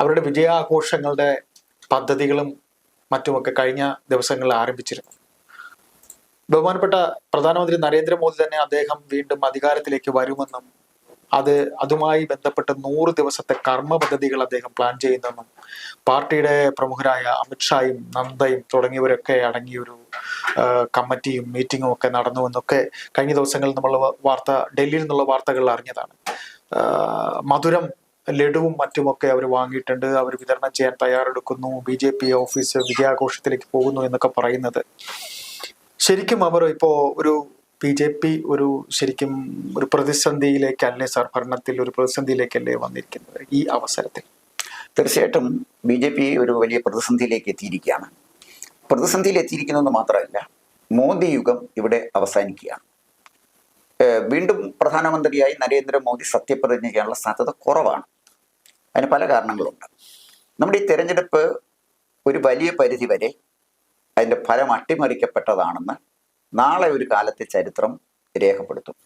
അവരുടെ വിജയാഘോഷങ്ങളുടെ പദ്ധതികളും മറ്റുമൊക്കെ കഴിഞ്ഞ ദിവസങ്ങളിൽ ആരംഭിച്ചിരുന്നു. ബഹുമാനപ്പെട്ട പ്രധാനമന്ത്രി നരേന്ദ്രമോദി തന്നെ അദ്ദേഹം വീണ്ടും അധികാരത്തിലേക്ക് വരുമെന്നും അത് അതുമായി ബന്ധപ്പെട്ട് നൂറ് ദിവസത്തെ കർമ്മ പദ്ധതികൾ അദ്ദേഹം പ്ലാൻ ചെയ്യുന്നെന്നും പാർട്ടിയുടെ പ്രമുഖരായ അമിത്ഷായും നന്ദയും തുടങ്ങിയവരൊക്കെ അടങ്ങിയൊരു കമ്മിറ്റിയും മീറ്റിങ്ങും ഒക്കെ നടന്നു എന്നൊക്കെ കഴിഞ്ഞ ദിവസങ്ങളിൽ നമ്മൾ വാർത്ത ഡൽഹിയിൽ നിന്നുള്ള വാർത്തകൾ അറിഞ്ഞതാണ്. മധുരം ലഡുവും മറ്റുമൊക്കെ അവർ വാങ്ങിയിട്ടുണ്ട്. അവർ വിതരണം ചെയ്യാൻ തയ്യാറെടുക്കുന്നു. ബി ജെ പി ഓഫീസ് വിജയാഘോഷത്തിലേക്ക് പോകുന്നു എന്നൊക്കെ പറയുന്നത്. ശരിക്കും അവർ ഇപ്പോൾ ഒരു ബി ജെ പി ഒരു ശരിക്കും ഒരു പ്രതിസന്ധിയിലേക്കല്ലേ സാർ? ഭരണത്തിൽ ഒരു പ്രതിസന്ധിയിലേക്കല്ലേ വന്നിരിക്കുന്നത് ഈ അവസരത്തിൽ? തീർച്ചയായിട്ടും ബി ജെ പി ഒരു വലിയ പ്രതിസന്ധിയിലേക്ക് എത്തിയിരിക്കുകയാണ്. പ്രതിസന്ധിയിൽ എത്തിയിരിക്കുന്നതെന്ന് മാത്രമല്ല മോദി യുഗം ഇവിടെ അവസാനിക്കുകയാണ്. വീണ്ടും പ്രധാനമന്ത്രിയായി നരേന്ദ്രമോദി സത്യപ്രതിജ്ഞ ചെയ്യാനുള്ള സാധ്യത കുറവാണ്. അതിന് പല കാരണങ്ങളുണ്ട്. നമ്മുടെ ഈ തെരഞ്ഞെടുപ്പ് ഒരു വലിയ പരിധി വരെ അതിന്റെ ഫലം അട്ടിമറിക്കപ്പെട്ടതാണെന്ന് നാളെ ഒരു കാലത്തെ ചരിത്രം രേഖപ്പെടുത്തും.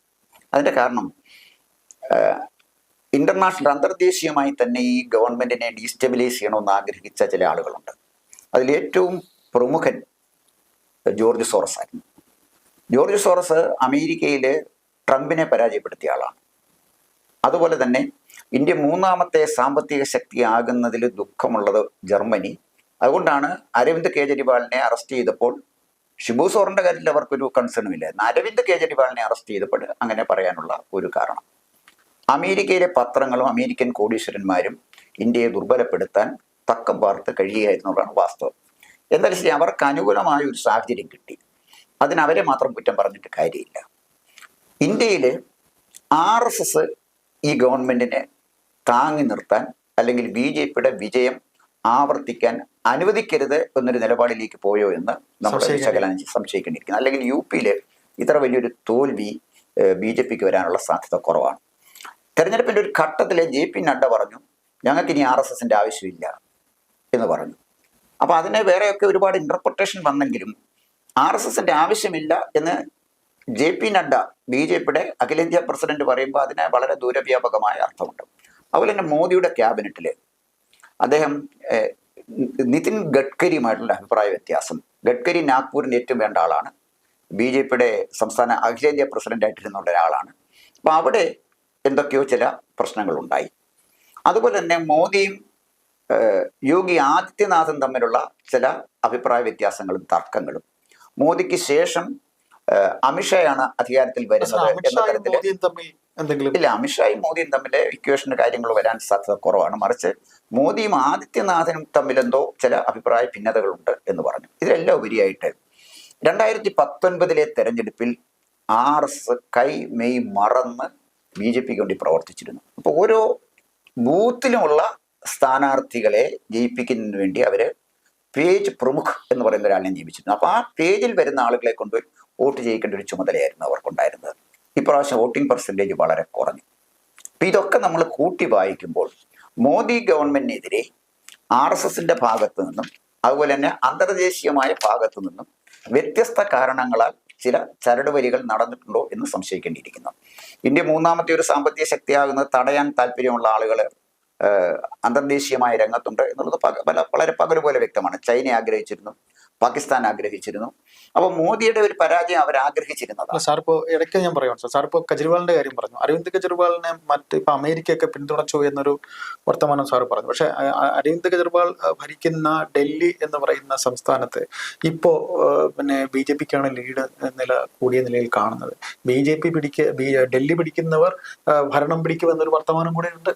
അതിന്റെ കാരണം ഇന്റർനാഷണൽ അന്തർദേശീയമായി തന്നെ ഈ ഗവൺമെന്റിനെ ഡീസ്റ്റെബിലൈസ് ചെയ്യണമെന്ന് ആഗ്രഹിച്ച ചില ആളുകളുണ്ട്. അതിലേറ്റവും പ്രമുഖൻ ജോർജ് സോറസ് ആയിരുന്നു. ജോർജ് സോറസ് അമേരിക്കയിൽ ട്രംപിനെ പരാജയപ്പെടുത്തിയ ആളാണ്. അതുപോലെ തന്നെ ഇന്ത്യ മൂന്നാമത്തെ സാമ്പത്തിക ശക്തിയാകുന്നതിൽ ദുഃഖമുള്ളത് ജർമ്മനി. അതുകൊണ്ടാണ് അരവിന്ദ് കേജ്രിവാളിനെ അറസ്റ്റ് ചെയ്തപ്പോൾ ഷിബു സോറിന്റെ കാര്യത്തിൽ അവർക്കൊരു കൺസേണും ഇല്ലായിരുന്നു. അരവിന്ദ് കേജ്രിവാളിനെ അറസ്റ്റ് ചെയ്തപ്പോൾ അങ്ങനെ പറയാനുള്ള ഒരു കാരണം. അമേരിക്കയിലെ പത്രങ്ങളും അമേരിക്കൻ കോടീശ്വരന്മാരും ഇന്ത്യയെ ദുർബലപ്പെടുത്താൻ തക്കം പാർത്ത് കഴിയുകയായിരുന്നുള്ളതാണ് വാസ്തവം. എന്തായാലും ശരി അവർക്ക് അനുകൂലമായ ഒരു സാഹചര്യം കിട്ടി. അതിനവരെ മാത്രം കുറ്റം പറഞ്ഞിട്ട് കാര്യമില്ല. ഇന്ത്യയിൽ ആർ എസ് എസ് ഈ ഗവൺമെന്റിനെ താങ്ങി നിർത്താൻ അല്ലെങ്കിൽ ബി ജെ പിയുടെ വിജയം ആവർത്തിക്കാൻ അനുവദിക്കരുത് എന്നൊരു നിലപാടിലേക്ക് പോയോ എന്ന് നമ്മൾ വിശകലനം സംശയിക്കേണ്ടിയിരിക്കുന്നു. അല്ലെങ്കിൽ യു പിയിൽ ഇത്ര വലിയൊരു തോൽവി ബി ജെ പിക്ക് വരാനുള്ള സാധ്യത കുറവാണ്. തെരഞ്ഞെടുപ്പിന്റെ ഒരു ഘട്ടത്തിൽ ജെ പി നഡ്ഡ പറഞ്ഞു ഞങ്ങൾക്ക് ഇനി ആർ എസ് എസിന്റെ ആവശ്യമില്ല എന്ന് പറഞ്ഞു. അപ്പോൾ അതിനെ വേറെയൊക്കെ ഒരുപാട് ഇന്റർപ്രിട്ടേഷൻ വന്നെങ്കിലും ആർ എസ് എസിന്റെ ആവശ്യമില്ല എന്ന് J P Nadda B J പിയുടെ അഖിലേന്ത്യാ പ്രസിഡന്റ് പറയുമ്പോൾ അതിന് വളരെ ദൂരവ്യാപകമായ അർത്ഥമുണ്ട്. അതുപോലെ തന്നെ മോദിയുടെ ക്യാബിനറ്റിൽ അദ്ദേഹം നിതിൻ ഗഡ്കരിയുമായിട്ടുള്ള അഭിപ്രായ വ്യത്യാസം. ഗഡ്കരി നാഗ്പൂരിന് ഏറ്റവും വേണ്ട ആളാണ്. ബി ജെ പിയുടെ സംസ്ഥാന അഖിലേന്ത്യാ പ്രസിഡന്റ് ആയിട്ടിരുന്നുള്ള ഒരാളാണ്. അപ്പൊ അവിടെ എന്തൊക്കെയോ ചില പ്രശ്നങ്ങളുണ്ടായി. അതുപോലെ തന്നെ മോദിയും യോഗി ആദിത്യനാഥും തമ്മിലുള്ള ചില അഭിപ്രായ വ്യത്യാസങ്ങളും തർക്കങ്ങളും. മോദിക്ക് ശേഷം അമിത്ഷായാണ് അധികാരത്തിൽ വരുന്നത് എന്ന തരത്തിൽ ഇല്ല അമിത്ഷായും മോദിയും തമ്മിൽ ഇക്വേഷന് കാര്യങ്ങൾ വരാൻ സാധ്യത കുറവാണ്. മറിച്ച് മോദിയും ആദിത്യനാഥനും തമ്മിലെന്തോ ചില അഭിപ്രായ ഭിന്നതകളുണ്ട് എന്ന് പറഞ്ഞു. ഇതിലെല്ലാം ഉപരിയായിട്ട് രണ്ടായിരത്തി പത്തൊൻപതിലെ തെരഞ്ഞെടുപ്പിൽ ആർ എസ് കൈ മെയ് മറന്ന് ബി ജെ പിക്ക് വേണ്ടി പ്രവർത്തിച്ചിരുന്നു. അപ്പോൾ ഓരോ ബൂത്തിലുമുള്ള സ്ഥാനാർത്ഥികളെ ജയിപ്പിക്കുന്നതിന് വേണ്ടി അവർ പേജ് പ്രമുഖ് എന്ന് പറയുന്ന ഒരാളിനെ നിയമിച്ചിരുന്നു. അപ്പോൾ ആ പേജിൽ വരുന്ന ആളുകളെ കൊണ്ട് വോട്ട് ചെയ്യിക്കേണ്ട ഒരു ചുമതലയായിരുന്നു അവർക്കുണ്ടായിരുന്നത്. ഇപ്രാവശ്യം വോട്ടിംഗ് പെർസെന്റേജ് വളരെ കുറഞ്ഞു. അപ്പം ഇതൊക്കെ നമ്മൾ കൂട്ടി വായിക്കുമ്പോൾ മോദി ഗവൺമെന്റിനെതിരെ ആർ എസ് എസിന്റെ ഭാഗത്തു നിന്നും അതുപോലെ തന്നെ അന്തർദേശീയമായ ഭാഗത്തു നിന്നും വ്യത്യസ്ത കാരണങ്ങളാൽ ചില ചരടുവലികൾ നടന്നിട്ടുണ്ടോ എന്ന് സംശയിക്കേണ്ടിയിരിക്കുന്നു. ഇന്ത്യ മൂന്നാമത്തെ ഒരു സാമ്പത്തിക ശക്തിയാകുന്നത് തടയാൻ താല്പര്യമുള്ള ആളുകൾ അന്തർദേശീയമായ രംഗത്തുണ്ട് എന്നുള്ളത് പല- വളരെ പകൽ പോലെ വ്യക്തമാണ്. ചൈന ആഗ്രഹിച്ചിരുന്നു പാകിസ്ഥാൻ ആഗ്രഹിച്ചിരുന്നു. അപ്പൊ മോദിയുടെ ഒരു പരാജയം അവർ ആഗ്രഹിച്ചിരുന്നത് സാർ ഇപ്പോൾ ഇടയ്ക്ക് ഞാൻ പറയാം സാർ. സാർ ഇപ്പോൾ കെജ്രിവാളിന്റെ കാര്യം പറഞ്ഞു. അരവിന്ദ് കെജ്രിവാളിനെ മറ്റ് ഇപ്പൊ അമേരിക്കയൊക്കെ പിന്തുണച്ചു എന്നൊരു വർത്തമാനം സാർ പറഞ്ഞു. പക്ഷെ അരവിന്ദ് കെജ്രിവാൾ ഭരിക്കുന്ന ഡൽഹി എന്ന് പറയുന്ന സംസ്ഥാനത്ത് ഇപ്പോ പിന്നെ ബി ജെ പിക്കാണ് ലീഡ് നില കൂടിയ നിലയിൽ കാണുന്നത്. ബി ജെ പി പിടിക്ക ഡൽഹി പിടിക്കുന്നവർ ഭരണം പിടിക്കുമെന്നൊരു വർത്തമാനം കൂടെ ഉണ്ട്.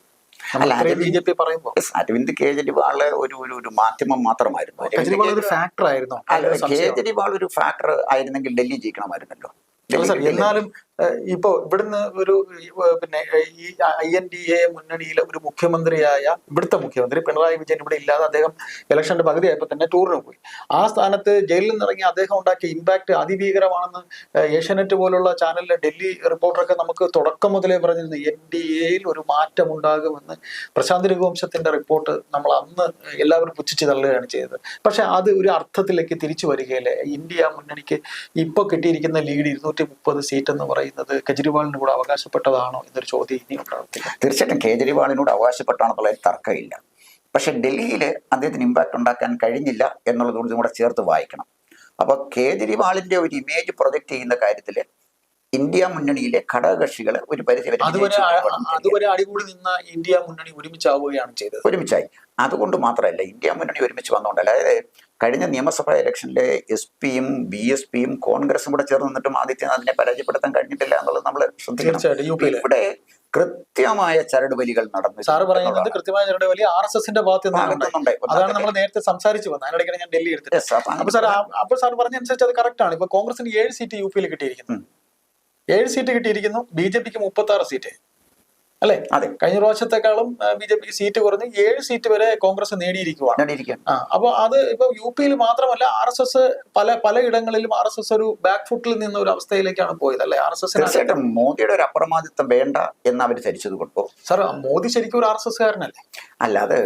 അല്ല, ബി അരവിന്ദ് ജെ പി പറയുമ്പോൾ അരവിന്ദ് കേജ്രിവാൾ ഒരു ഒരു ഒരു മാധ്യമം മാത്രമായിരുന്നു. കെജ്രിവാൾ ഒരു ഫാക്ടർ ആയിരുന്നു. കേജ്രിവാൾ ഒരു ഫാക്ടർ ആയിരുന്നെങ്കിൽ ഡൽഹി ജയിക്കണമായിരുന്നല്ലോ. എന്നാലും ഇപ്പോ ഇവിടുന്ന് ഒരു പിന്നെ ഈ ഐ എൻ ഡി എ മുന്നണിയിലെ ഒരു മുഖ്യമന്ത്രിയായ ഇവിടുത്തെ മുഖ്യമന്ത്രി പിണറായി വിജയൻ ഇവിടെ ഇല്ലാതെ അദ്ദേഹം ഇലക്ഷന്റെ പകുതിയായപ്പോൾ തന്നെ ടൂറിന് പോയി. ആ സ്ഥാനത്ത് ജയിലിൽ നിന്നിറങ്ങി അദ്ദേഹം ഉണ്ടാക്കിയ ഇമ്പാക്ട് അതിഭീകരമാണെന്ന് ഏഷ്യാനെറ്റ് പോലുള്ള ചാനലിലെ ഡൽഹി റിപ്പോർട്ടറൊക്കെ നമുക്ക് തുടക്കം മുതലേ പറഞ്ഞിരുന്നു എൻ ഡി എയിൽ ഒരു മാറ്റം ഉണ്ടാകുമെന്ന് പ്രശാന്ത് രഘുവംശത്തിന്റെ റിപ്പോർട്ട് നമ്മൾ അന്ന് എല്ലാവരും പുച്ഛിച്ച് തള്ളുകയാണ് ചെയ്തത്. പക്ഷെ അത് ഒരു അർത്ഥത്തിലേക്ക് തിരിച്ചു വരികയില്ലേ? ഇന്ത്യ മുന്നണിക്ക് ഇപ്പൊ കിട്ടിയിരിക്കുന്ന ലീഡ് ഇരുന്നൂറ്റി മുപ്പത് സീറ്റ് എന്ന് പറയുന്നത് കെജ്രിവാളിന് കൂടെ അവകാശപ്പെട്ടതാണോ എന്നൊരു ചോദ്യം ഇനി ഉണ്ടാവും തീർച്ചയായിട്ടും കേജ്രിവാളിനോട് അവകാശപ്പെട്ടാണെന്നുള്ള തർക്കമില്ല. പക്ഷെ ഡൽഹിയിൽ അദ്ദേഹത്തിന് ഇമ്പാക്ട് ഉണ്ടാക്കാൻ കഴിഞ്ഞില്ല എന്നുള്ളതുകൊണ്ട് കൂടി ചേർത്ത് വായിക്കണം. അപ്പോൾ കേജ്രിവാളിന്റെ ഒരു ഇമേജ് പ്രൊജക്റ്റ് ചെയ്യുന്ന കാര്യത്തിൽ ഇന്ത്യ മുന്നണിയിലെ ഘടകകക്ഷികൾ ഒരു പരിധി അതുവരെ അടികൂടി നിന്ന ഇന്ത്യ മുന്നണി ഒരുമിച്ചാവുകയാണ് ചെയ്തത്. ഒരുമിച്ചായി. അതുകൊണ്ട് മാത്രമല്ല ഇന്ത്യ മുന്നണി ഒരുമിച്ച് വന്നുകൊണ്ടല്ല അതായത് കഴിഞ്ഞ നിയമസഭാ ഇലക്ഷനിലെ എസ് പിയും ബി എസ് പിയും കോൺഗ്രസും കൂടെ ചേർന്ന് നിന്നിട്ടും ആദിത്യനാഥിനെ പരാജയപ്പെടുത്താൻ കഴിഞ്ഞിട്ടില്ല എന്നുള്ളത് നമ്മൾ ശ്രദ്ധിക്കണം. ഇവിടെ കൃത്യമായ ചരടുവലികൾ നടന്നു സാർ പറയുന്നത് കൃത്യമായ ചരട് വലി ആർ എസ് എസിന്റെ ഭാഗത്ത് നിന്നുണ്ടായി അതാണ് നമ്മൾ നേരത്തെ സംസാരിച്ചു വന്നത്. അതിനിടയ്ക്ക് ഞാൻ ഡൽഹി എടുത്തത് അപ്പൊ സാർ അപ്പൊ സാർ പറഞ്ഞ അനുസരിച്ച് അത് കറക്റ്റ് ആണ്. ഇപ്പൊ കോൺഗ്രസിന് ഏഴ് സീറ്റ് യു പിയിൽ കിട്ടിയിരിക്കുന്നു. ഏഴ് സീറ്റ് കിട്ടിയിരിക്കുന്നു. ബി ജെ പിക്ക് മുപ്പത്തി ആറ് സീറ്റ്. അല്ലെ? അതെ. കഴിഞ്ഞ പ്രാവശ്യത്തെക്കാളും ബി ജെ പിക്ക് സീറ്റ് കുറഞ്ഞ് ഏഴ് സീറ്റ് വരെ കോൺഗ്രസ് നേടിയിരിക്കുവാണ്. നേടിയിരിക്കുകയാണ്. ആ അപ്പൊ അത് ഇപ്പൊ യു പിയിൽ മാത്രമല്ല ആർ എസ് എസ് പല പല ഇടങ്ങളിലും ആർ എസ് എസ് ഒരു ബാക്ക് ഫുട്ടിൽ നിന്ന ഒരു അവസ്ഥയിലേക്കാണ് പോയത് അല്ലെ? ആർ എസ് എസ് തീർച്ചയായിട്ടും മോദിയുടെ ഒരു അപ്രമാദിത്വം വേണ്ട എന്ന് അവർ ധരിച്ചത് കൊണ്ടു. സാർ മോദി ശരിക്കും ഒരു ആർ എസ് എസ് കാരനല്ലേ അല്ലാതെ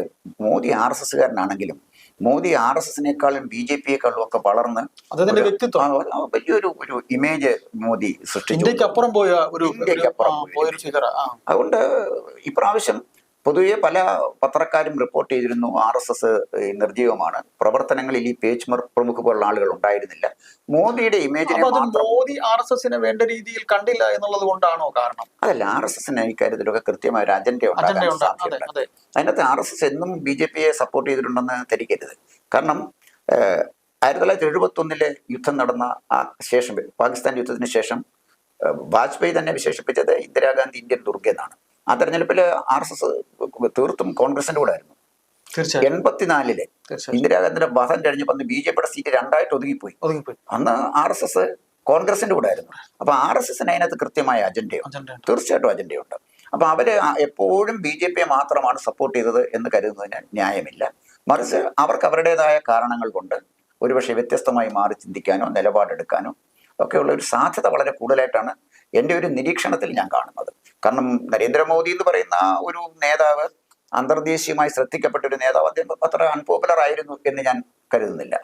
മോദി ആർ എസ് എസ്സുകാരനാണെങ്കിലും മോദി ആർ എസ് എസിനേക്കാളും ബി ജെ പിയെക്കാളും ഒക്കെ വളർന്ന് അദ്ദേഹത്തിന്റെ വ്യക്തിത്വം. വലിയൊരു ഒരു ഇമേജ് മോദി സൃഷ്ടിച്ചു. ഇന്ത്യക്കപ്പുറം പോയ ഒരു ഇന്ത്യക്കപ്പുറം അതുകൊണ്ട് ഇപ്രാവശ്യം പൊതുവെ പല പത്രക്കാരും റിപ്പോർട്ട് ചെയ്തിരുന്നു ആർ എസ് എസ് നിർജീവമാണ് പ്രവർത്തനങ്ങളിൽ ഈ പേജ്മർ പ്രമുഖ പോലുള്ള ആളുകൾ ഉണ്ടായിരുന്നില്ല. മോദിയുടെ ഇമേജിനെ മോദി ആർ എസ് എസിനെ വേണ്ട രീതിയിൽ കണ്ടില്ല എന്നുള്ളത് കൊണ്ടാണോ കാരണം? അതല്ല ആർ എസ് എസിന് ഇക്കാര്യത്തിലൊക്കെ കൃത്യമായ ഒരു അജണ്ട അജണ്ട ഉണ്ടാകാൻ സാധ്യതയുണ്ട്. അതിനകത്ത് ആർ എസ് എസ് എന്നും ബി ജെ പിയെ സപ്പോർട്ട് ചെയ്തിട്ടുണ്ടെന്ന് ധരിക്കരുത്. കാരണം ആയിരത്തി തൊള്ളായിരത്തി എഴുപത്തി ഒന്നിലെ യുദ്ധം നടന്ന ആ ശേഷം പാകിസ്ഥാൻ യുദ്ധത്തിന് ശേഷം വാജ്പേയി തന്നെ വിശേഷിപ്പിച്ചത് ഇന്ദിരാഗാന്ധി ഇന്ത്യൻ ദുർഗ എന്നാണ്. ആ തെരഞ്ഞെടുപ്പിൽ ആർ എസ് എസ് തീർത്തും കോൺഗ്രസിന്റെ കൂടെ ആയിരുന്നു. എൺപത്തിനാലിലെ ഇന്ദിരാഗാന്ധിയുടെ വധം കഴിഞ്ഞപ്പോൾ ബി ജെ പിയുടെ സീറ്റ് രണ്ടായിട്ട് ഒതുങ്ങിപ്പോയി. അന്ന് ആർ എസ് എസ് കോൺഗ്രസിന്റെ കൂടെ ആയിരുന്നു. അപ്പൊ ആർ എസ് എസിന് അതിനകത്ത് കൃത്യമായ അജണ്ടയുണ്ട്. തീർച്ചയായിട്ടും അജണ്ടയുണ്ട്. അപ്പൊ അവർ എപ്പോഴും ബി ജെ പിയെ മാത്രമാണ് സപ്പോർട്ട് ചെയ്തത് എന്ന് കരുതുന്നതിന് ന്യായമില്ല. മറിച്ച് അവർക്ക് അവരുടേതായ കാരണങ്ങൾ കൊണ്ട് ഒരുപക്ഷെ വ്യത്യസ്തമായി മാറി ചിന്തിക്കാനോ നിലപാടെടുക്കാനോ ഒക്കെയുള്ള ഒരു സാധ്യത വളരെ കൂടുതലായിട്ടാണ് എന്റെ ഒരു നിരീക്ഷണത്തിൽ ഞാൻ കാണുന്നത്. കാരണം നരേന്ദ്രമോദി എന്ന് പറയുന്ന ഒരു നേതാവ് അന്തർദേശീയമായി ശ്രദ്ധിക്കപ്പെട്ട ഒരു നേതാവ് അദ്ദേഹം അത്ര അൺപോപ്പുലർ ആയിരുന്നു എന്ന് ഞാൻ കരുതുന്നില്ല.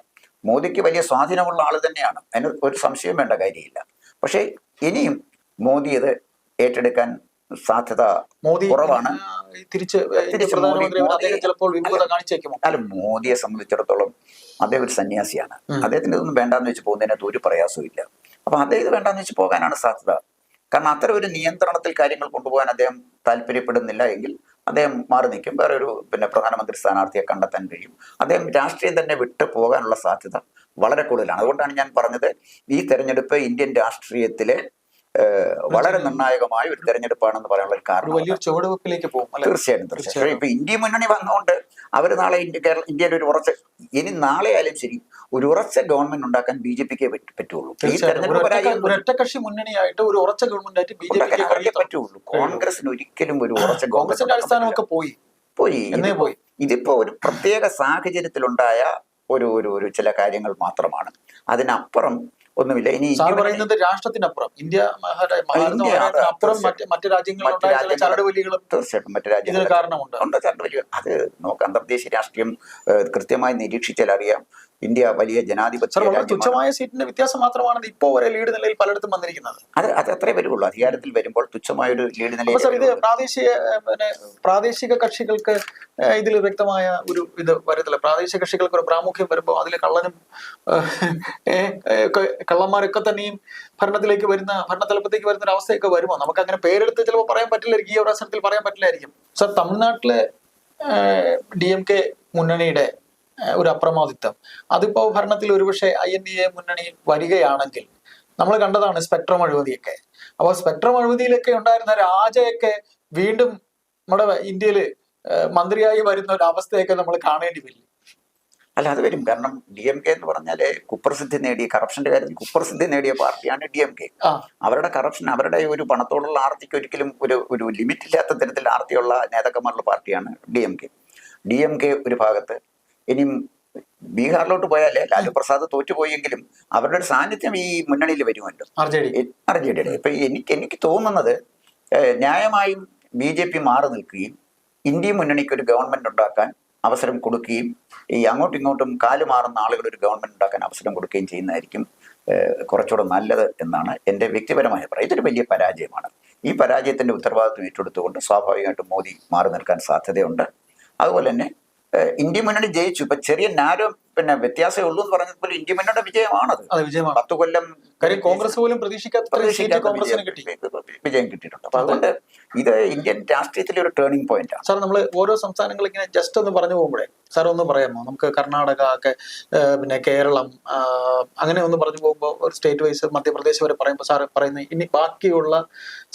മോദിക്ക് വലിയ സ്വാധീനമുള്ള ആൾ തന്നെയാണ്. അതിന് ഒരു സംശയം വേണ്ട കാര്യമില്ല. പക്ഷേ ഇനിയും മോദി അത് ഏറ്റെടുക്കാൻ സാധ്യത മോദി കുറവാണ്. തിരിച്ച് അല്ല മോദിയെ സംബന്ധിച്ചിടത്തോളം അദ്ദേഹം ഒരു സന്യാസിയാണ്. അദ്ദേഹത്തിന് ഇതൊന്നും വേണ്ടാന്ന് വെച്ച് പോകുന്നതിനകത്ത് ഒരു പ്രയാസവും ഇല്ല. അപ്പൊ അദ്ദേഹം ഇത് വേണ്ടാന്ന് വെച്ച് പോകാനാണ് സാധ്യത കാരണം അത്തരം ഒരു നിയന്ത്രണത്തിൽ കാര്യങ്ങൾ കൊണ്ടുപോകാൻ അദ്ദേഹം താല്പര്യപ്പെടുന്നില്ല എങ്കിൽ അദ്ദേഹം മാറി നിൽക്കും. വേറെ ഒരു പിന്നെ പ്രധാനമന്ത്രി സ്ഥാനാർത്ഥിയെ കണ്ടെത്താൻ കഴിയും. അദ്ദേഹം രാഷ്ട്രീയം തന്നെ വിട്ടു പോകാനുള്ള സാധ്യത വളരെ കൂടുതലാണ്. അതുകൊണ്ടാണ് ഞാൻ പറഞ്ഞത് ഈ തെരഞ്ഞെടുപ്പ് ഇന്ത്യൻ രാഷ്ട്രീയത്തിലെ വളരെ നിർണായകമായ ഒരു തെരഞ്ഞെടുപ്പാണെന്ന് പറയാനുള്ള കാരണം വലിയൊരു ചുവടുവെപ്പിലേക്ക് പോകും തീർച്ചയായിട്ടും തീർച്ചയായിട്ടും. ഇപ്പൊ ഇന്ത്യ മുന്നണി വന്നുകൊണ്ട് അവർ നാളെ ഇന്ത്യ കേരള ഇന്ത്യയിൽ ഒരു ഉറച്ച ഇനി നാളെ ആയാലും ശരി ഒരു ഉറച്ച ഗവൺമെന്റ് ഉണ്ടാക്കാൻ ബി ജെ പിക്ക് പറ്റുള്ളൂ. ഈ തെരഞ്ഞെടുപ്പ് മുന്നണിയായിട്ട് ഒരു ഉറച്ച ഗവൺമെന്റ് ആയിട്ട് ബി ജെ ഉണ്ടാക്കാൻ പിക്ക് പറ്റുള്ളൂ. കോൺഗ്രസിന് ഒരിക്കലും ഒരു ഉറച്ച കോൺഗ്രസിന്റെ ഗവൺമെന്റ് അടിസ്ഥാനമൊക്കെ പോയി. പോയി. ഇതിപ്പോ- പോയി. ഇതിപ്പോ ഒരു പ്രത്യേക സാഹചര്യത്തിലുണ്ടായ ഒരു ഒരു ഒരു ചില കാര്യങ്ങൾ മാത്രമാണ്. അതിനപ്പുറം ഒന്നുമില്ല. ഇനി സാർ പറയുന്നത് രാഷ്ട്രത്തിനപ്പുറം. ഇന്ത്യ തീർച്ചയായും. മറ്റ് ചരടുവലികളും തീർച്ചയായിട്ടും മറ്റു രാജ്യങ്ങൾ കാരണമുണ്ട്. ഉണ്ട്. അത് നമുക്ക് അന്തർദേശീയ രാഷ്ട്രീയം കൃത്യമായി നിരീക്ഷിച്ചാൽ അറിയാം ഇന്ത്യ വലിയ ജനാധിപത്യ തുച്ഛമായ സീറ്റിന്റെ വ്യത്യാസം മാത്രമാണ് ഇപ്പോ വരെ ലീഡ് നിലയിൽ പലയിടത്തും വന്നിരിക്കുന്നത്. അത് അത് അത്രേ വരുള്ളൂ. അധികാരത്തിൽ വരുമ്പോൾ തുച്ഛമായ ഒരു ലീഡ് നിലയിൽ സർ ഇത് പ്രാദേശിക പിന്നെ പ്രാദേശിക കക്ഷികൾക്ക് ഇതിൽ വ്യക്തമായ ഒരു ഇത് വരത്തില്ല. പ്രാദേശിക കക്ഷികൾക്ക് ഒരു പ്രാമുഖ്യം വരുമ്പോൾ അതിൽ കള്ളനും കള്ളന്മാരൊക്കെ തന്നെയും ഭരണത്തിലേക്ക് വരുന്ന ഭരണതലപ്പത്തേക്ക് വരുന്ന ഒരു അവസ്ഥയൊക്കെ വരുമോ? നമുക്ക് അങ്ങനെ പേരെടുത്ത് ചിലപ്പോൾ പറയാൻ പറ്റില്ലായിരിക്കും ഈ ഒരു അവസരത്തിൽ പറയാൻ പറ്റില്ലായിരിക്കും. സർ തമിഴ്നാട്ടിലെ ഡി എം കെ മുന്നണിയുടെ ഒരു അപ്രമാദിത്വം അതിപ്പോ ഭരണത്തിൽ ഒരുപക്ഷെ ഐ എൻ ഡി എ മുന്നണി വരികയാണെങ്കിൽ നമ്മൾ കണ്ടതാണ് സ്പെക്ട്രം അഴിമതിയൊക്കെ. അപ്പോൾ സ്പെക്ട്രം അഴിമതിയിലൊക്കെ ഉണ്ടായിരുന്ന രാജയൊക്കെ വീണ്ടും നമ്മുടെ ഇന്ത്യയിൽ മന്ത്രിയായി വരുന്ന ഒരു അവസ്ഥയൊക്കെ നമ്മൾ കാണേണ്ടി വരും. അല്ല അത് വരും. കാരണം ഡി എം കെ എന്ന് പറഞ്ഞാൽ കുപ്രസിദ്ധി നേടിയ കറപ്ഷന്റെ കാര്യത്തിൽ കുപ്രസിദ്ധി നേടിയ പാർട്ടിയാണ് ഡി എം കെ. അവരുടെ കറപ്ഷൻ അവരുടെ ഒരു പണത്തോടുള്ള ആർത്തിക്ക് ഒരിക്കലും ഒരു ഒരു ലിമിറ്റ് ഇല്ലാത്ത തരത്തിൽ ആർത്തിയുള്ള നേതാക്കന്മാരുള്ള പാർട്ടിയാണ് D M K. D M K ഒരു ഭാഗത്ത് ഇനിയും ബീഹാറിലോട്ട് പോയാലേ ലാലു പ്രസാദ് തോറ്റുപോയെങ്കിലും അവരുടെ ഒരു സാന്നിധ്യം ഈ മുന്നണിയിൽ വരുമല്ലോ. ആർ ജെ ഡിയുടെ. ഇപ്പൊ എനിക്ക് എനിക്ക് തോന്നുന്നത് ന്യായമായും ബി ജെ പി മാറി നിൽക്കുകയും ഇന്ത്യ മുന്നണിക്ക് ഒരു ഗവൺമെന്റ് ഉണ്ടാക്കാൻ അവസരം കൊടുക്കുകയും ഈ അങ്ങോട്ടും ഇങ്ങോട്ടും കാൽ മാറുന്ന ആളുകൾ ഒരു ഗവൺമെന്റ് ഉണ്ടാക്കാൻ അവസരം കൊടുക്കുകയും ചെയ്യുന്നതായിരിക്കും കുറച്ചുകൂടെ നല്ലത് എന്നാണ് എന്റെ വ്യക്തിപരമായ അഭിപ്രായം ഇതൊരു വലിയ പരാജയമാണ്. ഈ പരാജയത്തിന്റെ ഉത്തരവാദിത്വം ഏറ്റെടുത്തുകൊണ്ട് സ്വാഭാവികമായിട്ടും മോദി മാറി നിൽക്കാൻ സാധ്യതയുണ്ട്. അതുപോലെ തന്നെ ഇന്ത്യ മുന്നണി ജയിച്ചു. ഇപ്പൊ ചെറിയ നാരോ പിന്നെ വ്യത്യാസമേ ഉള്ളൂ എന്ന് പറഞ്ഞപ്പോൾ ഇന്ത്യ മുന്നോട്ട് വിജയമാണത്. അത് വിജയമാണ്. പത്ത് കൊല്ലം കാര്യം കോൺഗ്രസ് പോലും പ്രതീക്ഷിക്കാത്ത വിജയം കിട്ടിയിട്ടുണ്ട്. അപ്പൊ അതുകൊണ്ട് ഇത് ഇന്ത്യൻ രാഷ്ട്രീയത്തിലെ ഒരു ടേണിംഗ് പോയിന്റ് ആണ്. സാർ നമ്മൾ ഓരോ സംസ്ഥാനങ്ങൾ ഇങ്ങനെ ജസ്റ്റ് ഒന്ന് പറഞ്ഞു പോകുമ്പോഴേ സാർ ഒന്ന് പറയാമോ? നമുക്ക് കർണാടക ഒക്കെ പിന്നെ കേരളം അങ്ങനെ ഒന്ന് പറഞ്ഞു പോകുമ്പോൾ ഒരു സ്റ്റേറ്റ് വൈസ് മധ്യപ്രദേശ് വരെ പറയുമ്പോൾ സാർ പറയുന്നത് ഇനി ബാക്കിയുള്ള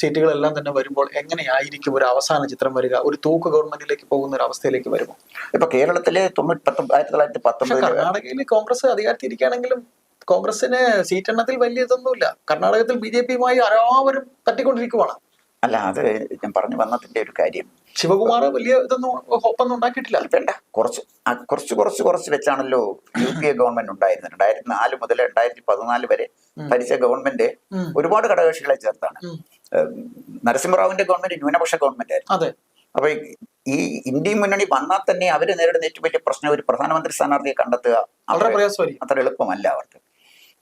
സീറ്റുകളെല്ലാം തന്നെ വരുമ്പോൾ എങ്ങനെയായിരിക്കും ഒരു അവസാന ചിത്രം വരിക? ഒരു തൂക്ക് ഗവൺമെന്റിലേക്ക് പോകുന്ന ഒരു അവസ്ഥയിലേക്ക് വരുമോ? ഇപ്പൊ കേരളത്തിലെ തൊണ്ണൂറ്റി പത്തൊമ്പ ആയിരത്തി തൊള്ളായിരത്തി പക്ഷെ പത്തൊമ്പതിൽ കർണാടകയിൽ കോൺഗ്രസ് അധികാരത്തിൽ ഇരിക്കുകയാണെങ്കിലും കോൺഗ്രസിന് സീറ്റ് എണ്ണത്തിൽ വലിയ ഇതൊന്നുമില്ല. കർണാടകത്തിൽ ബി ജെ പിയുമായി അരാവരും തട്ടിക്കൊണ്ടിരിക്കുവാണ്. അല്ല അത് ഞാൻ പറഞ്ഞു വന്നതിന്റെ ഒരു കാര്യം. ശിവകുമാർ വലിയ ഇതൊന്നും ഒപ്പൊന്നും ഉണ്ടാക്കിയിട്ടില്ല. വേണ്ട. കുറച്ച് കുറച്ച് കുറച്ച് കുറച്ച് വെച്ചാണല്ലോ യു പി എ ഗവൺമെന്റ് ഉണ്ടായിരുന്നത്. രണ്ടായിരത്തി നാല് മുതൽ രണ്ടായിരത്തി പതിനാല് വരെ. ഭരിച്ച ഗവൺമെന്റ്. ഒരുപാട് ഘടകകക്ഷികളെ ചേർത്താണ്. നരസിംഹറാവുവിന്റെ ഗവൺമെന്റ് ന്യൂനപക്ഷ ഗവൺമെന്റ് ആയിരുന്നു. അപ്പൊ ഈ- ഇന്ത്യ ഇന്ത്യൻ മുന്നണി വന്നാൽ തന്നെ അവർ നേരിടുന്ന ഏറ്റവും വലിയ പ്രശ്നം ഒരു പ്രധാനമന്ത്രി സ്ഥാനാർത്ഥിയെ കണ്ടെത്തുക. വളരെ അത്ര- പ്രയാസമായിരിക്കും അത്ര എളുപ്പമല്ല അവർക്ക്.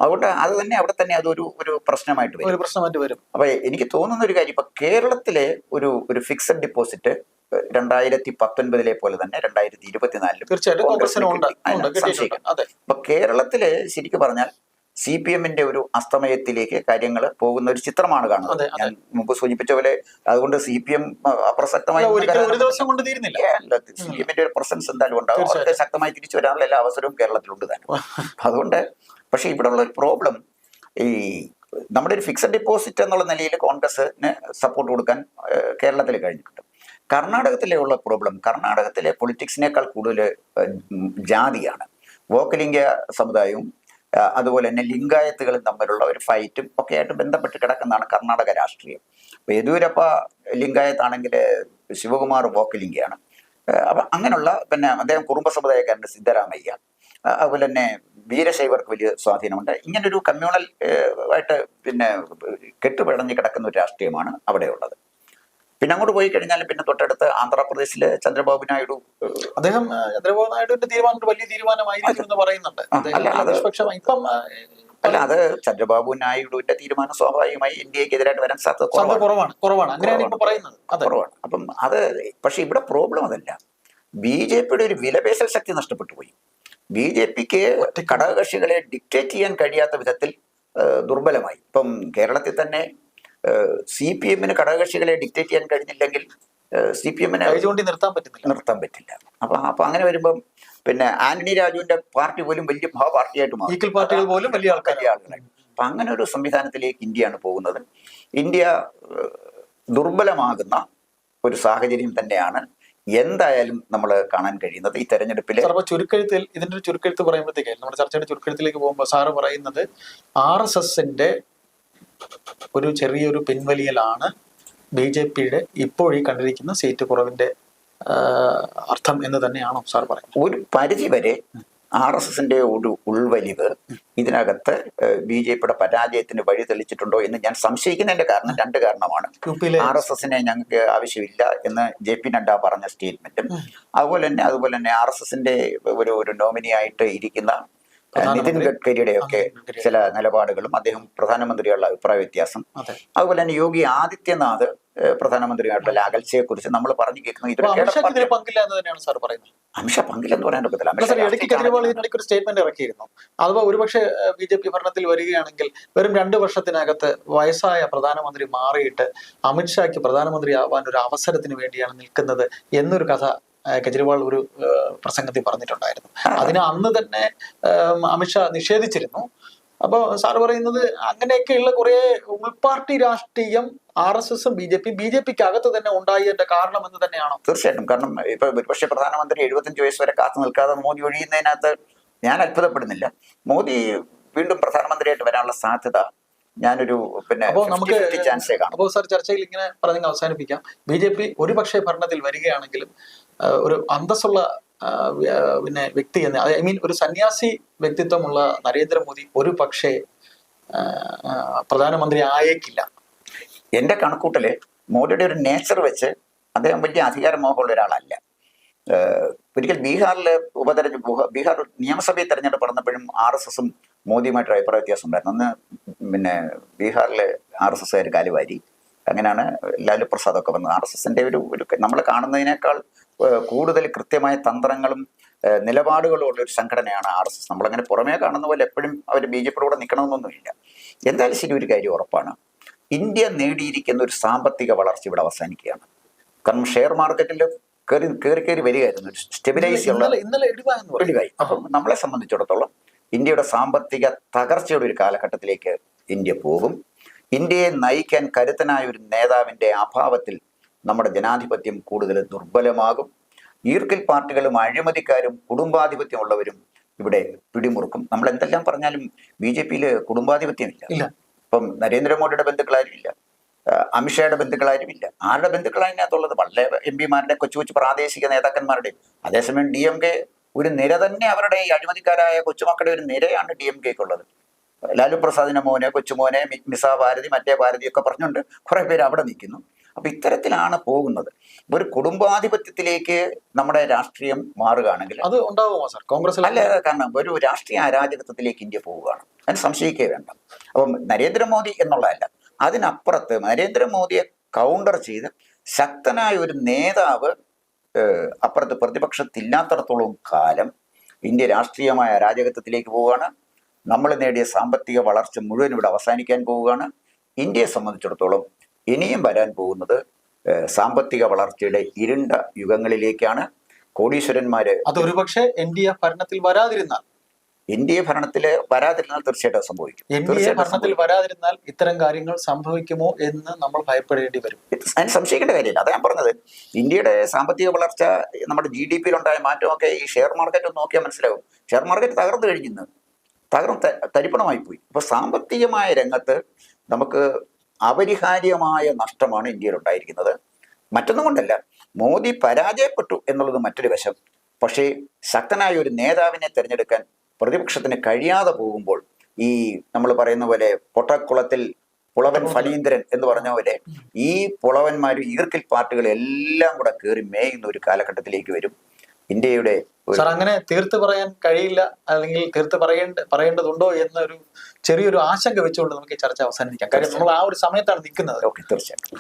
അതുകൊണ്ട് അത് തന്നെ അവിടെ തന്നെ അതൊരു ഒരു പ്രശ്നമായിട്ട് വരും. പ്രശ്നമായിട്ട് വരും. അപ്പൊ എനിക്ക് തോന്നുന്ന ഒരു കാര്യം ഇപ്പൊ കേരളത്തിലെ ഒരു ഒരു ഫിക്സഡ് ഡിപ്പോസിറ്റ് രണ്ടായിരത്തി പത്തൊൻപതിലെ പോലെ തന്നെ രണ്ടായിരത്തി ഇരുപത്തിനാലിലും തീർച്ചയായിട്ടും അപ്പൊ കേരളത്തിലെ ശരിക്കും പറഞ്ഞാൽ സി പി എമ്മിന്റെ ഒരു അസ്തമയത്തിലേക്ക് കാര്യങ്ങൾ പോകുന്ന ഒരു ചിത്രമാണ് കാണുന്നത്. ഞാൻ മുമ്പ് സൂചിപ്പിച്ച പോലെ അതുകൊണ്ട് സി പി എം അപ്രസക്തമായി ഒരു ദിവസം കൊണ്ട് തീരുന്നില്ല. സി പി എമ്മിന്റെ ഒരു പ്രസൻസ് എന്തായാലും ഉണ്ടാവും. അവർക്ക് ശക്തമായി തിരിച്ചു വരാനുള്ള എല്ലാ അവസരവും കേരളത്തിലുണ്ട് തന്നെ. അപ്പൊ അതുകൊണ്ട് പക്ഷെ ഇവിടെ ഉള്ള ഒരു പ്രോബ്ലം ഈ നമ്മുടെ ഒരു ഫിക്സഡ് ഡിപ്പോസിറ്റ് എന്നുള്ള നിലയിൽ കോൺഗ്രസിന് സപ്പോർട്ട് കൊടുക്കാൻ കേരളത്തിൽ കഴിഞ്ഞിട്ടുണ്ട്. കർണാടകത്തിലെ ഉള്ള പ്രോബ്ലം കർണാടകത്തിലെ പൊളിറ്റിക്സിനേക്കാൾ കൂടുതൽ ജാതിയാണ്. വോക്കലിംഗ സമുദായവും അതുപോലെ തന്നെ ലിംഗായത്തുകളും തമ്മിലുള്ള ഒരു ഫൈറ്റും ഒക്കെ ആയിട്ട് ബന്ധപ്പെട്ട് കിടക്കുന്നതാണ് കർണാടക രാഷ്ട്രീയം. അപ്പൊ യെദ്യൂരപ്പ ലിംഗായത്താണെങ്കിൽ ശിവകുമാർ വോക്കലിംഗയാണ് അപ്പൊ അങ്ങനെയുള്ള പിന്നെ അദ്ദേഹം കുടുംബ സമുദായക്കാരന്റെ സിദ്ധരാമയ്യ അതുപോലെ തന്നെ വീരശൈവർക്ക് വലിയ സ്വാധീനമുണ്ട്. ഇങ്ങനൊരു കമ്മ്യൂണൽ ആയിട്ട് പിന്നെ കെട്ടുപിടഞ്ഞ് കിടക്കുന്ന ഒരു രാഷ്ട്രീയമാണ് അവിടെയുള്ളത്. പിന്നെ അങ്ങോട്ട് പോയി കഴിഞ്ഞാൽ പിന്നെ തൊട്ടടുത്ത് ആന്ധ്രാപ്രദേശിലെ ചന്ദ്രബാബു നായിഡു അദ്ദേഹം ചന്ദ്രബാബു നായിഡുവിന്റെ തീരുമാനം വലിയ തീരുമാനമായിരിക്കും എന്ന് പറയുന്നുണ്ട്. ഇപ്പം അല്ല അത് ചന്ദ്രബാബു നായിഡുവിന്റെ തീരുമാനം സ്വാഭാവികമായി ഇന്ത്യയ്ക്ക് എതിരായിട്ട് വരാൻ സാധ്യത കുറവാണ്. കുറവാണ് അങ്ങനെയാണ് പറയുന്നത്. കുറവാണ്. അപ്പം അത് പക്ഷെ ഇവിടെ പ്രോബ്ലം അതല്ല. ബി ജെ പിയുടെ ഒരു വിലപേശൽ ശക്തി നഷ്ടപ്പെട്ടു പോയി. ബി ജെ പിക്ക് ഘടകകക്ഷികളെ ഡിക്റ്റേറ്റ് ചെയ്യാൻ കഴിയാത്ത വിധത്തിൽ ദുർബലമായി. ഇപ്പം കേരളത്തിൽ തന്നെ സി പി എമ്മിന് ഘടകകക്ഷികളെ ഡിക്റ്റേറ്റ് ചെയ്യാൻ കഴിഞ്ഞില്ലെങ്കിൽ സി പി എമ്മിനെ അതുകൊണ്ട് നിർത്താൻ പറ്റുന്നില്ല. നിർത്താൻ പറ്റില്ല. അപ്പൊ അപ്പൊ അങ്ങനെ വരുമ്പം പിന്നെ ആന്റണി രാജുവിന്റെ പാർട്ടി പോലും വലിയ മഹാപാർട്ടിയായിട്ട് മാറും. പാർട്ടികൾ പോലും വലിയ ആൾക്കാർ ആളുകളായിട്ട്. അപ്പൊ അങ്ങനെ ഒരു സംവിധാനത്തിലേക്ക് ഇന്ത്യയാണ് പോകുന്നത്. ഇന്ത്യ ദുർബലമാകുന്ന ഒരു സാഹചര്യം തന്നെയാണ് എന്തായാലും നമ്മൾ കാണാൻ കഴിയുന്നത് ഈ തെരഞ്ഞെടുപ്പിൽ അപ്പോൾ അപ്പൊ ചുരുക്കെഴുത്തിൽ ഇതിന്റെ ഒരു ചുരുക്കെഴുത്ത് പറയുമ്പോഴത്തേക്കായിരുന്നു നമ്മുടെ ചർച്ചയുടെ ചുരുക്കെഴുത്തിലേക്ക് പോകുമ്പോൾ സാറ് പറയുന്നത് ആർ എസ് എസിന്റെ ഒരു ചെറിയൊരു പിൻവലിയലാണ് ബി ജെ പിയുടെ ഇപ്പോൾ ഈ കണ്ടിരിക്കുന്ന സീറ്റ് കുറവിന്റെ അർത്ഥം എന്ന് തന്നെയാണോ സാർ പറയുന്നത്? ഒരു പരിധി വരെ ആർ എസ് എസിന്റെ ഒരു ഉൾവലിവ് ഇതിനകത്ത് ബി ജെ പിയുടെ പരാജയത്തിന് വഴി തെളിച്ചിട്ടുണ്ടോ എന്ന് ഞാൻ സംശയിക്കുന്നതിന്റെ കാരണം രണ്ട് കാരണമാണ്. ആർ എസ് എസിനെ ഞങ്ങൾക്ക് ആവശ്യമില്ല എന്ന് ജെ പി നഡ്ഡ പറഞ്ഞ സ്റ്റേറ്റ്മെന്റും അതുപോലെ തന്നെ അതുപോലെ തന്നെ ആർ എസ് എസിന്റെ ഒരു ഒരു നോമിനിയായിട്ട് ഇരിക്കുന്ന നിതിൻ. ഗഡ്കരിയുടെ ഒക്കെ. ചില നിലപാടുകളും അദ്ദേഹം പ്രധാനമന്ത്രിയുള്ള അഭിപ്രായ വ്യത്യാസം അതുപോലെ തന്നെ യോഗി ആദിത്യനാഥ് പ്രധാനമന്ത്രിയായിട്ടുള്ള അകൽച്ചയെ കുറിച്ച് നമ്മൾ പറഞ്ഞു കേൾക്കുന്നത് അപ്പൊ ഇതൊരു അമിത്ഷാക്ക് ഇതിൽ കേരള പങ്കില്ല എന്ന് തന്നെയാണ് സാർ പറയുന്നത് അംശ പങ്കില്ലെന്ന് പറയാൻ പറ്റത്തില്ല ഇടയ്ക്ക് കെജ്രിവാൾ ഇതിനിടയ്ക്ക് ഒരു സ്റ്റേറ്റ്മെന്റ് ഇറക്കിയിരുന്നു അഥവാ ഒരുപക്ഷെ ബി ജെ പി ഭരണത്തിൽ വരികയാണെങ്കിൽ വെറും രണ്ട് വർഷത്തിനകത്ത് വയസ്സായ പ്രധാനമന്ത്രി മാറിയിട്ട് അമിത്ഷായ്ക്ക് പ്രധാനമന്ത്രി ആവാൻ ഒരു അവസരത്തിന് വേണ്ടിയാണ് നിൽക്കുന്നത് എന്നൊരു കഥ കെജ്രിവാൾ ഒരു പ്രസംഗത്തിൽ പറഞ്ഞിട്ടുണ്ടായിരുന്നു. അതിന് അന്ന് തന്നെ അമിത്ഷാ നിഷേധിച്ചിരുന്നു. അപ്പൊ സാർ പറയുന്നത് അങ്ങനെയൊക്കെയുള്ള കുറെ ഉൾപാർട്ടി രാഷ്ട്രീയം ആർ എസ് എസും B J P B J പിക്ക് അകത്ത് തന്നെ ഉണ്ടായതിന്റെ കാരണം എന്ന് തന്നെയാണോ? തീർച്ചയായിട്ടും. കാരണം ഇപ്പൊ ഒരുപക്ഷെ പ്രധാനമന്ത്രി എഴുപത്തഞ്ച് വയസ്സ് വരെ കാത്തു നിൽക്കാതെ മോദി ഒഴിയുന്നതിനകത്ത് ഞാൻ അത്ഭുതപ്പെടുന്നില്ല. മോദി വീണ്ടും പ്രധാനമന്ത്രിയായിട്ട് വരാനുള്ള സാധ്യത ഞാനൊരു പിന്നെ അപ്പോ നമുക്ക് ചാൻസേ കാണാം. അപ്പോൾ സാർ ചർച്ചയിൽ ഇങ്ങനെ പറഞ്ഞ് അവസാനിപ്പിക്കാം. ബി ജെ പി ഒരുപക്ഷെ ഭരണത്തിൽ വരികയാണെങ്കിലും ഒരു അന്തസ്സുള്ള പിന്നെ വ്യക്തി എന്ന് ഐ മീൻ ഒരു സന്യാസി വ്യക്തിത്വമുള്ള നരേന്ദ്രമോദി ഒരു പക്ഷേ പ്രധാനമന്ത്രി ആയേക്കില്ല. എന്റെ കണക്കൂട്ടൽ മോദിയുടെ ഒരു നേച്ചർ വെച്ച് അദ്ദേഹം വലിയ അധികാരമോഹമുള്ള ഒരാളല്ല. ഒരിക്കൽ ബീഹാറിൽ ഉപതെരഞ്ഞെടുപ്പ് ബീഹാർ നിയമസഭയിൽ തെരഞ്ഞെടുപ്പ് നടന്നപ്പോഴും ആർ എസ് എസും മോദിയുമായിട്ട് അഭിപ്രായ വ്യത്യാസം ഉണ്ടായിരുന്നു അന്ന് പിന്നെ ബീഹാറിൽ ആർ എസ് എസ്സുകാർ കാലുവാരി അങ്ങനെയാണ് ലാലു പ്രസാദ് ഒക്കെ വന്നത്. ആർ എസ് എസിന്റെ ഒരു ഒരു നമ്മൾ കാണുന്നതിനേക്കാൾ കൂടുതൽ കൃത്യമായ തന്ത്രങ്ങളും ഏഹ്, നിലപാടുകളും ഉള്ള ഒരു സംഘടനയാണ് ആർ എസ് എസ്. നമ്മളങ്ങനെ പുറമേ കാണുന്ന പോലെ എപ്പോഴും അവർ ബി ജെ പിയുടെ കൂടെ നിൽക്കണമെന്നൊന്നുമില്ല എന്തായാലും ശരി ഒരു കാര്യം ഉറപ്പാണ്. ഇന്ത്യ നേടിയിരിക്കുന്ന ഒരു സാമ്പത്തിക വളർച്ച ഇവിടെ അവസാനിക്കുകയാണ്. കാരണം ഷെയർ മാർക്കറ്റിൽ കയറി കയറി കയറി വരികയായിരുന്നു. ഒരു സ്റ്റെബിലൈസ് ഇടിവായെന്ന് അപ്പം നമ്മളെ സംബന്ധിച്ചിടത്തോളം ഇന്ത്യയുടെ സാമ്പത്തിക തകർച്ചയുടെ ഒരു കാലഘട്ടത്തിലേക്ക് ഇന്ത്യ പോകും. ഇന്ത്യയെ നയിക്കാൻ കരുത്തനായ ഒരു നേതാവിന്റെ അഭാവത്തിൽ നമ്മുടെ ജനാധിപത്യം കൂടുതൽ ദുർബലമാകും. ഈർക്കിൽ പാർട്ടികളും അഴിമതിക്കാരും കുടുംബാധിപത്യമുള്ളവരും ഇവിടെ പിടിമുറുക്കും. നമ്മൾ എന്തെല്ലാം പറഞ്ഞാലും ബി ജെ പിയിൽ കുടുംബാധിപത്യമില്ല. ഇല്ല. ഇപ്പം നരേന്ദ്രമോദിയുടെ ബന്ധുക്കളാരും ഇല്ല ആ, അമിത്ഷായുടെ ബന്ധുക്കളാരും ഇല്ല ആരുടെ ബന്ധുക്കളാണ് ഇതിനകത്തുള്ളത്? വളരെ എം പിമാരുടെ കൊച്ചു കൊച്ചു പ്രാദേശിക നേതാക്കന്മാരുടെ. അതേസമയം ഡി എം കെ ഒരു നിര തന്നെ അവരുടെ ഈ അഴിമതിക്കാരായ കൊച്ചുമക്കളുടെ ഒരു നിരയാണ് ഡി എം കെക്കുള്ളത്. ലാലു പ്രസാദിന്റെ മോനെ കൊച്ചുമോനെ മിസ ഭാരതി മറ്റേ ഭാരതി ഒക്കെ പറഞ്ഞുകൊണ്ട് കുറെ പേര് അവിടെ നിൽക്കുന്നു. അപ്പൊ ഇത്തരത്തിലാണ് പോകുന്നത്. ഒരു കുടുംബാധിപത്യത്തിലേക്ക് നമ്മുടെ രാഷ്ട്രീയം മാറുകയാണെങ്കിൽ അത് ഉണ്ടാവുമോ സാർ? കോൺഗ്രസ് അല്ല കാരണം ഒരു രാഷ്ട്രീയ അരാജകത്വത്തിലേക്ക് ഇന്ത്യ പോവുകയാണ്. അതിന് സംശയിക്കേ വേണ്ട. അപ്പം നരേന്ദ്രമോദി എന്നുള്ളതല്ല അതിനപ്പുറത്ത് നരേന്ദ്രമോദിയെ കൗണ്ടർ ചെയ്ത് ശക്തനായ ഒരു നേതാവ് അപ്പുറത്ത് പ്രതിപക്ഷത്തില്ലാത്തടത്തോളം കാലം ഇന്ത്യ രാഷ്ട്രീയമായ അരാജകത്വത്തിലേക്ക് പോവുകയാണ്. നമ്മൾ നേടിയ സാമ്പത്തിക വളർച്ച മുഴുവൻ ഇവിടെ അവസാനിക്കാൻ പോവുകയാണ്. ഇന്ത്യയെ സംബന്ധിച്ചിടത്തോളം ഇനിയും വരാൻ പോകുന്നത് സാമ്പത്തിക വളർച്ചയുടെ ഇരുണ്ട യുഗങ്ങളിലേക്കാണ് കോടീശ്വരന്മാര് അത് ഒരുപക്ഷെ എൻ ഡി എ ഭരണത്തിൽ വരാതിരുന്നാൽ. എ ഭരണത്തിൽ വരാതിരുന്നാൽ തീർച്ചയായിട്ടും സംഭവിക്കും. എൻ ഡി എ ഭരണത്തിൽ. വരാതിരുന്നാൽ ഇത്തരം കാര്യങ്ങൾ സംഭവിക്കുമോ എന്ന് നമ്മൾ ഭയപ്പെടേണ്ടി വരും. അതിന് സംശയിക്കേണ്ട കാര്യമില്ല. അതാ ഞാൻ പറഞ്ഞത്. ഇന്ത്യയുടെ സാമ്പത്തിക വളർച്ച നമ്മുടെ ജി ഡി പിയിലുണ്ടായ മാറ്റമൊക്കെ ഈ ഷെയർ മാർക്കറ്റ് ഒന്ന് നോക്കിയാൽ മനസ്സിലാവും. ഷെയർ മാർക്കറ്റ് തകർന്നു കഴിഞ്ഞിരുന്നു തകർന്ന് തരിപ്പണമായി പോയി. അപ്പൊ സാമ്പത്തികമായ രംഗത്ത് നമുക്ക് അപരിഹാര്യമായ നഷ്ടമാണ് ഇന്ത്യയിൽ ഉണ്ടായിരിക്കുന്നത്. മറ്റൊന്നും കൊണ്ടല്ല മോദി പരാജയപ്പെട്ടു എന്നുള്ളത് മറ്റൊരു വശം. പക്ഷേ ശക്തനായ ഒരു നേതാവിനെ തിരഞ്ഞെടുക്കാൻ പ്രതിപക്ഷത്തിന് കഴിയാതെ പോകുമ്പോൾ ഈ നമ്മൾ പറയുന്ന പോലെ പൊട്ടക്കുളത്തിൽ പുളവൻ ഫലീന്ദ്രൻ എന്ന് പറഞ്ഞ പോലെ ഈ പുളവന്മാരും ഈർക്കിൽ പാർട്ടികൾ എല്ലാം കൂടെ കയറി മേയുന്ന ഒരു കാലഘട്ടത്തിലേക്ക് വരും. ഇന്ത്യയുടെ സാർ അങ്ങനെ തീർത്ത് പറയാൻ കഴിയില്ല അല്ലെങ്കിൽ തീർത്ത് പറയേണ്ട പറയേണ്ടതുണ്ടോ എന്നൊരു ചെറിയൊരു ആശങ്ക വെച്ചുകൊണ്ട് നമുക്ക് ഈ ചർച്ച അവസാനിപ്പിക്കാം. കാര്യം നമ്മൾ ആ ഒരു സമയത്താണ് നിൽക്കുന്നത്. ഓക്കെ തീർച്ചയായിട്ടും